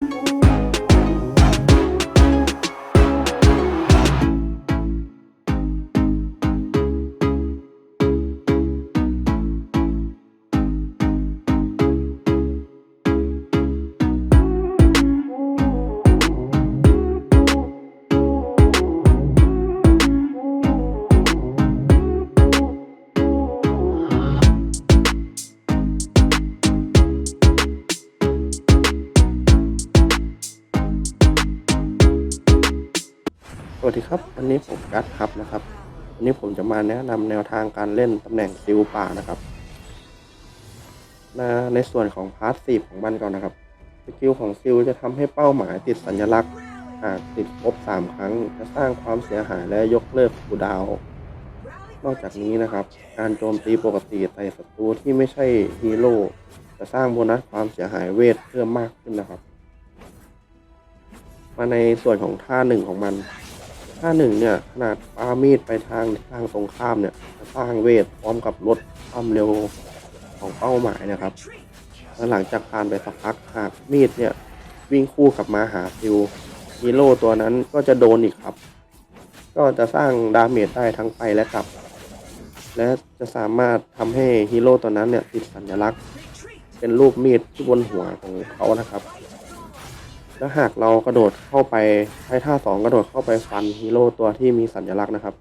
ส วัสดีครับ วันนี้ผมกัสครับนะครับ วันนี้ผมจะมาแนะนำแนวทางการเล่นตำแหน่งซิลป่านะครับนะในส่วนของพาร์ทสีของมันก่อนนะครับสกิลของซิลจะทำให้เป้าหมายติดสัญลักษณ์หากติดครบ3ครั้ง จะสร้างความเสียหายและยกเลิกคูดาว นอกจากนี้นะครับ การโจมตีปกติใส่ศัตรูที่ไม่ใช่ฮีโร่จะสร้างโบนัสความเสียหายเวทเพิ่มมากขึ้นนะครับ มาในส่วนของท่าหนึ่งของมัน ท่าหนึ่งเนี่ยขนาดปามีดไปทางทางตรงข้ามเนี่ยจะสร้างเวทพร้อมกับลดความเร็วของเป้าหมายนะครับแล้วหลังจากผ่านไปสักพักหากมีดเนี่ยวิ่งคู่กับมาหาซิลฮีโร่ตัวนั้นก็จะโดนอีกครับ ก็จะสร้างดาเมจได้ทั้งไปและกลับ และจะสามารถทำให้ฮีโร่ตัวนั้นเนี่ยติดสัญลักษณ์ เป็นรูปมีดที่บนหัวของเขานะครับ แล้วหากเรากระโดดเข้าไปใช้ท่าสองกระโดดเข้าไปฟันฮีโร่ตัวที่มีสัญลักษณ์นะครับ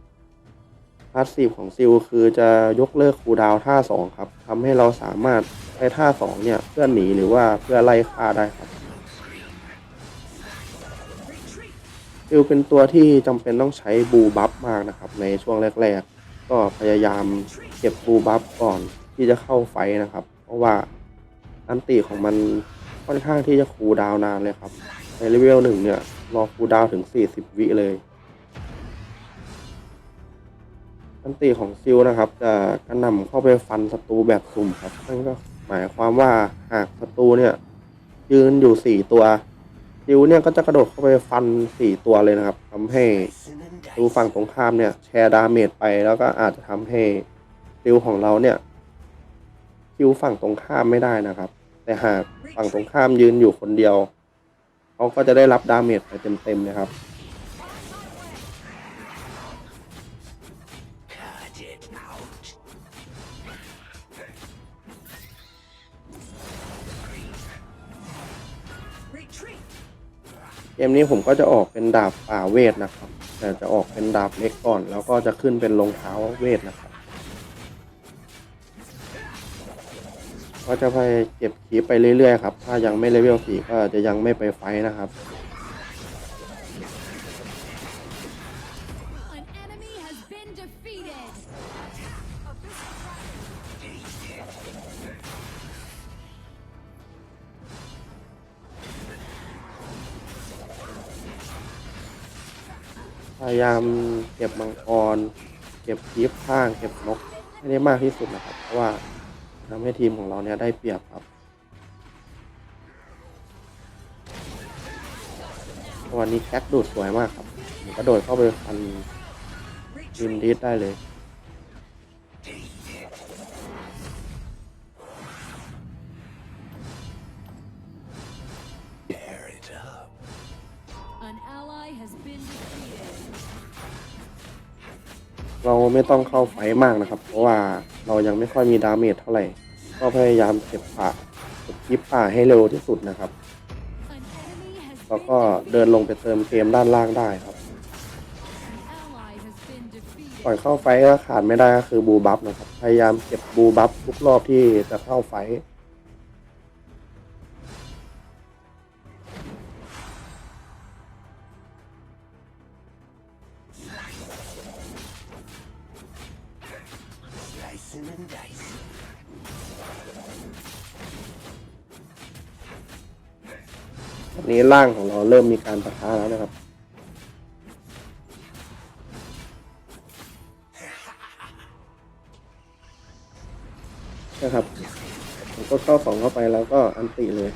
พาสซีฟของซิลคือจะยกเลิกคูลดาวท่าสองครับทำให้เราสามารถใช้ท่าสองเนี่ยเพื่อหนีหรือว่าเพื่อไล่ฆ่าได้ครับซิลเป็นตัวที่จำเป็นต้องใช้บูบัฟมากนะครับ ในช่วงแรก ๆ ก็พยายามเก็บบูบัฟก่อนที่จะเข้าไฟนะครับ เพราะว่าอันติของมัน ค่อนข้างที่จะคูลดาวนานเลยครับ ในเลเวลหนึ่งเนี่ย รอคูลดาวถึง 40 วิเลยอันตีของซิลนะครับ จะกระหน่ำเข้าไปฟันศัตรูแบบสุ่มครับนั่นก็หมายความว่าหากศัตรูเนี่ย ยืนอยู่ 4 ตัวซิลเนี่ยก็จะกระโดดเข้าไปฟัน 4 ตัวเลยนะครับทำให้ศัตรูฝั่งตรงข้ามเนี่ย แชร์ดาเมจไปแล้วก็อาจจะทำให้ซิลของเราเนี่ยคิวฝั่งตรงข้ามไม่ได้นะครับ แต่หากฝั่งตรงข้ามยืนอยู่คนเดียวเขาก็จะได้รับดาเมจไปเต็มๆนะครับ เกมนี้ผมก็จะออกเป็นดาบป่าเวทนะครับ แต่จะออกเป็นดาบเล็กก่อน แล้วก็จะขึ้นเป็นรองเท้าเวทนะครับ ก็จะไปเก็บคีปไปเรื่อยๆครับ ถ้ายังไม่เลเวลสี่ก็จะยังไม่ไปไฟท์นะครับ An enemy has been defeated. พยายามเก็บมังกร เก็บคีปข้าง เก็บนกให้ได้มากที่สุดนะครับ เพราะว่า ทำให้ทีมของเราเนี่ยได้เปรียบครับ วันนี้แคทดูดสวยมากครับกระโดดเข้าไปฟันยิมดีได้เลย เราไม่ต้องเข้าไฟมากนะครับ เพราะว่าเรายังไม่ค่อยมีดาเมจเท่าไหร่ ก็พยายามเก็บป่าเก็บคลิปป่าให้เร็วที่สุดนะครับ แล้วก็เดินลงไปเติมเกมด้านล่างได้ครับก่อนเข้าไฟก็ขาดไม่ได้ก็คือบูบัฟนะครับ พยายามเก็บบูบัฟทุกรอบที่จะเข้าไฟ นี้ร่างของเราเริ่มมีการปะทะแล้วนะครับ นะครับผมก็เข้าสองเข้าไปแล้วก็อันติเลย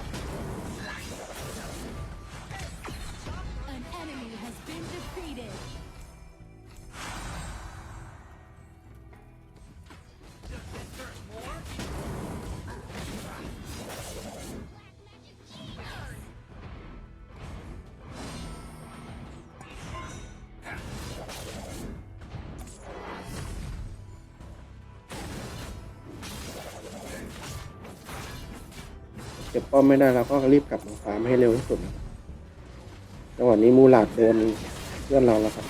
เก็บป้อมไม่ได้เราก็รีบกลับมาฟาร์มให้เร็วที่สุดจังหวะนี้มูลาดโดนเพื่อนเราแล้วครับ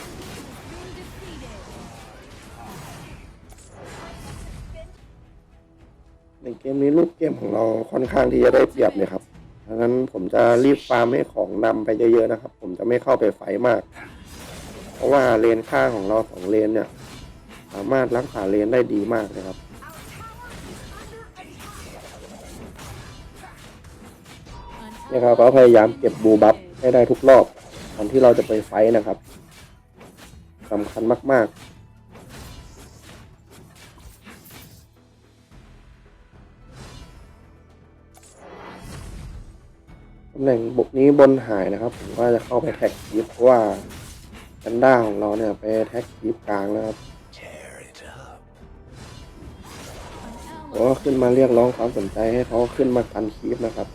ในเกมนี้รูปเกมของเราค่อนข้างที่จะได้เปรียบเลยครับดังนั้นผมจะรีบฟาร์มให้ของนำไปเยอะๆนะครับ ผมจะไม่เข้าไปไฟมาก เพราะว่าเลนข้างของเราสองเลนเนี่ย สามารถรักษาเลนได้ดีมากเลยครับ นี่ยครับก็พยายามเก็บบูบัฟให้ได้ทุกรอบก่อนที่เราจะไปไฟท์นะครับสำคัญมากๆตำแหน่งบุกนี้บนหายนะครับผมก็จะเข้าไปแท็กคีฟเพราะว่ากันด้าของเราเนี่ยไปแท็กคีฟกลางนะครับผมก็ขึ้นมาเรียกร้องความสนใจให้เขาขึ้นมากันคีฟนะครับ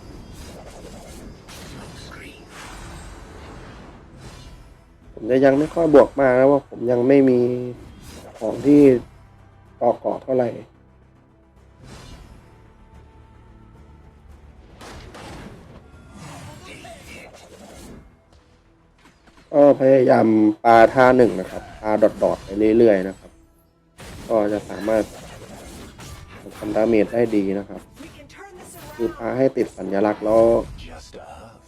จะยังไม่ค่อยบวกมากนะว่าผมยังไม่มีของที่ต่อกาะเท่าไหร่ก็พยายามปาท่าหนึ่งนะครับปาดอดๆไปเรื่อยๆนะครับ ก็จะสามารถทำดาเมจได้ดีนะครับ คือปาให้ติดสัญลักษณ์แล้ว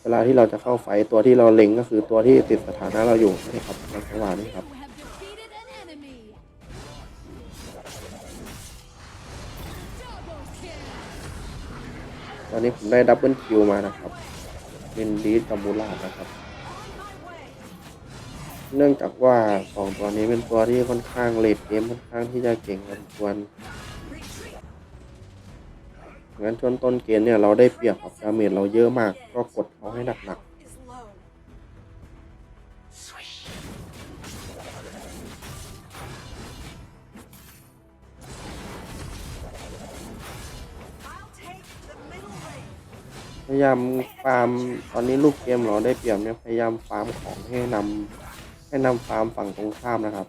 วลาที่เราจะเข้าไฟตัวที่เราเล็งก็คือตัวที่ติดสถานะเราอยู่นี่ครับในจังหวะนี้ครับตอนนี้ผมได้ดับเบิลคิวมานะครับเป็นดีดกับบูลานะครับ เนื่องจากว่าสองตัวนี้เป็นตัวที่ค่อนข้างเลดเกมค่อนข้างที่จะเก่งพอสมควร งั้นช่วงต้นเกมเนี่ยเราได้เปรียบครับดาเมจเราเยอะมาก ก็กดเขาให้หนักๆพยายามฟาร์มตอนนี้ลูกเกมเราได้เปรียบเนี่ยพยายามฟาร์มของให้นำให้นำฟาร์มฝั่งตรงข้ามนะครับ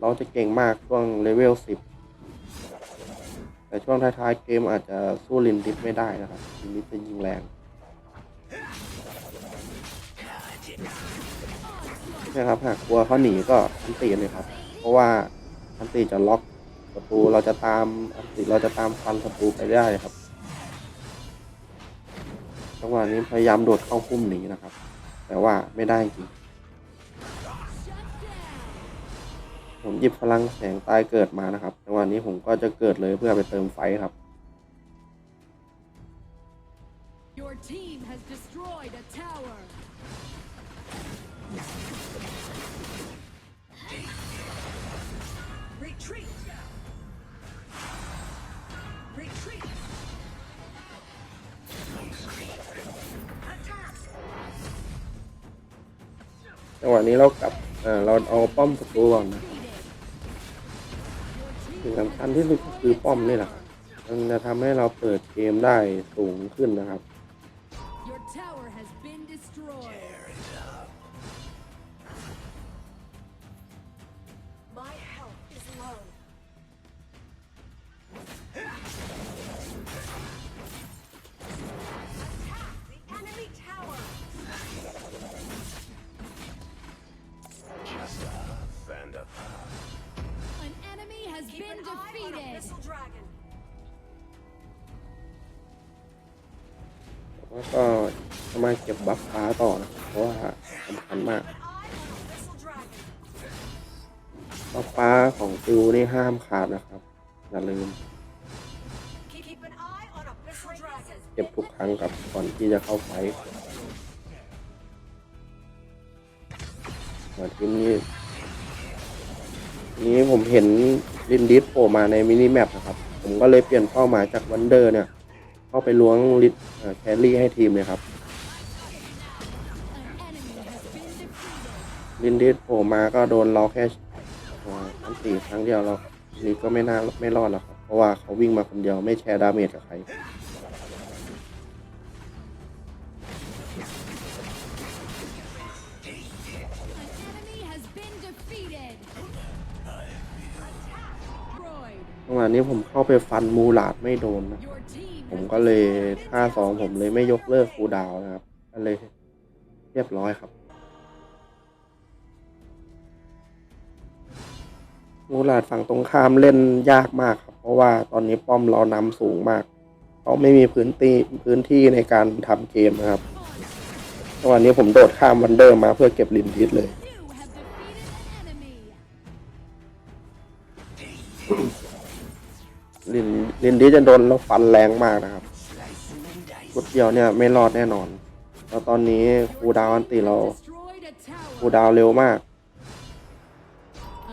เราจะเก่งมากช่วงเลเวลสิบ แต่ช่วงท้ายๆเกมอาจจะสู้ลินดิฟไม่ได้นะครับลินดิฟจะยิงแรงนะครับหากกลัวเขาหนีก็อันตีเลยครับ เพราะว่าอันตีจะล็อกประตูเราจะตามอันตีเราจะตามฟันประตูไปได้ครับจังหวะนี้พยายามโดดเข้าพุ่มหนีนะครับ แต่ว่าไม่ได้จริง ผมหยิบพลังแสงตายเกิดมานะครับจังหวะนี้ผมก็จะเกิดเลยเพื่อไปเติมไฟครับ Your team has destroyed a tower. Retreat. Retreat. Attack. จังหวะนี้เรากลับเอ่อเราเอาป้อมประตูก่อนนะ Defeated. สำคัญที่สุดก็คือป้อมนี่แหละครับมันจะทำให้เราเปิดเกมได้สูงขึ้นนะครับ Your tower has been destroyed. My health is low. Attack แล้วก็จะมาเก็บบัฟฟ้าต่อนะเพราะว่าสำคัญมากบัฟฟ้าของติวนี่ห้ามขาดนะครับ อย่าลืม เก็บทุกครั้งกับก่อนที่จะเข้าไฟท์มาทีนี้นี้ผมเห็นลินดิสโผล่มาในมินิแมปนะครับ ผมก็เลยเปลี่ยนเป้าหมายจากวันเดอร์เนี่ย เข้าไปล้วงลิดเอ่อแครี่ให้ทีมเลยครับ An enemy has been defeated. ลินดิสโผล่มาก็โดนเราแค่เอ่ออันตีครั้งเดียวเรานี่ก็ไม่น่าไม่รอดหรอกครับ เพราะว่าเขาวิ่งมาคนเดียวไม่แชร์ดาเมจกับใคร An enemy has been defeated. Destroyed. จังหวะนี้ผมเข้าไปฟันมูหลาดไม่โดนนะ Your team ผมก็เลยท่าสองผมเลยไม่ยกเลิกคูดาวนะครับก็เลยเรียบร้อยครับมูลาดฝั่งตรงข้ามเล่นยากมากครับ เพราะว่าตอนนี้ป้อมเรานำสูงมากเขาไม่มีพื้นที่พื้นที่ในการทำเกมนะครับจังหวะนี้ผมโดดข้ามวันเดอร์มาเพื่อเก็บลินดิสเลย ลินลินดิสจะโดนแล้วฟันแรงมากนะครับชุดเดียวเนี่ยไม่รอดแน่นอน แล้วตอนนี้คูลดาวน์อันติเรา Destroyed a คู tower. ลดาวน์เร็วมาก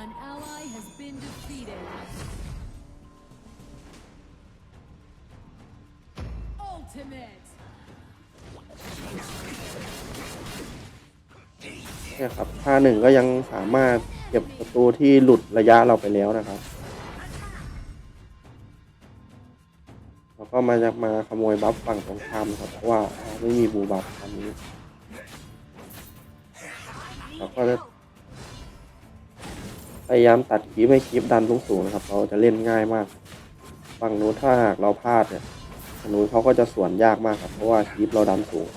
An ally has been defeated. Ultimate. เนี่ยครับท่าหนึ่งก็ยังสามารถเก็บประตูที่หลุดระยะเราไปแล้วนะครับ ก็มาจะมาขโมยบัฟฝั่งตรงข้ามครับ เพราะว่าไม่มีบูบัฟตอนนี้เราก็จะพยายามตัดคีบให้คีบดันสูงๆนะครับ เราจะเล่นง่ายมาก ฝั่งนู้นถ้าหากเราพลาดเนี่ยฝั่งนู้นเขาก็จะสวนยากมากครับ เพราะว่าคีบเราดันสูง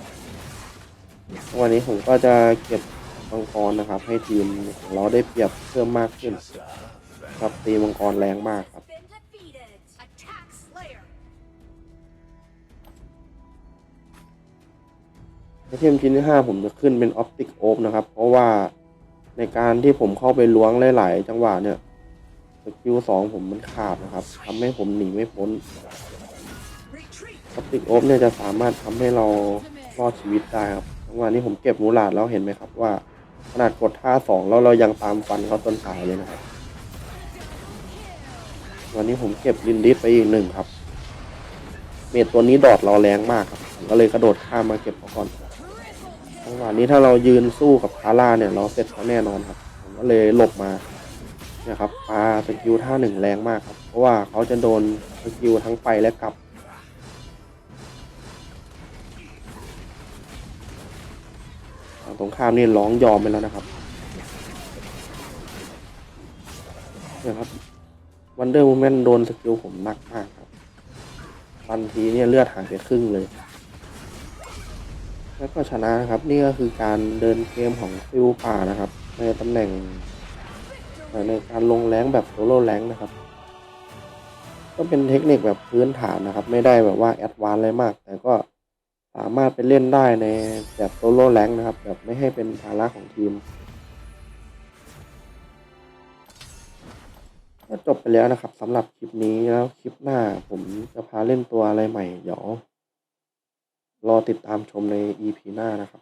วันนี้ผมก็จะเก็บมังกรนะครับ ให้ทีมของเราได้เปรียบเพิ่มมากขึ้น ครับตีมังกรแรงมากครับ ไอเทมชิ้นที่ห้าผมจะขึ้นเป็นออปติกโอบนะครับ เพราะว่าในการที่ผมเข้าไปล้วงหลาย ๆ จังหวะเนี่ยสกิลสองผมมันขาดนะครับทำให้ผมหนีไม่พ้น Retreat. ออปติกโอบเนี่ยจะสามารถทำให้เรารอดชีวิตได้ครับจังหวะนี้ผมเก็บมูลาดแล้วเห็นไหมครับว่าขนาดกดท่าสองแล้วเรายังตามฟันเขาจนตายเลยนะครับ วันนี้ผมเก็บลินดิสไปอีกหนึ่งครับ เมดตัวนี้ดอดเราแรงมากครับผมก็เลยกระโดดข้ามมาเก็บเขาก่อน จังหวะนี้ถ้าเรายืนสู้กับคาร่าเนี่ย เราเสร็จเขาแน่นอนครับ ผมก็เลยหลบมาเนี่ยครับปาสกิลท่าหนึ่งแรงมากครับ เพราะว่าเขาจะโดนสกิลทั้งไปและกลับฝั่งตรงข้ามนี่ร้องยอมไปแล้วนะครับเนี่ยครับวันเดอร์ o ูแมนโดนสกิลผมหนักมากครับทันทีเนี่ยเลือดหายไปครึ่งเลย แล้วก็ชนะนะครับ นี่ก็คือการเดินเกมของฟิวป่านะครับ ในตำแหน่งในการลงแรงแบบโซโล่แรงนะครับ ก็เป็นเทคนิคแบบพื้นฐานนะครับ ไม่ได้แบบว่าแอดวานอะไรมาก แต่ก็สามารถไปเล่นได้ในแบบโซโล่แรงนะครับ แบบไม่ให้เป็นภาระของทีมก็จบไปแล้วนะครับสำหรับคลิปนี้แล้วคลิปหน้าผมจะพาเล่นตัวอะไรใหม่เดี๋ยว รอติดตามชมใน EP หน้านะครับ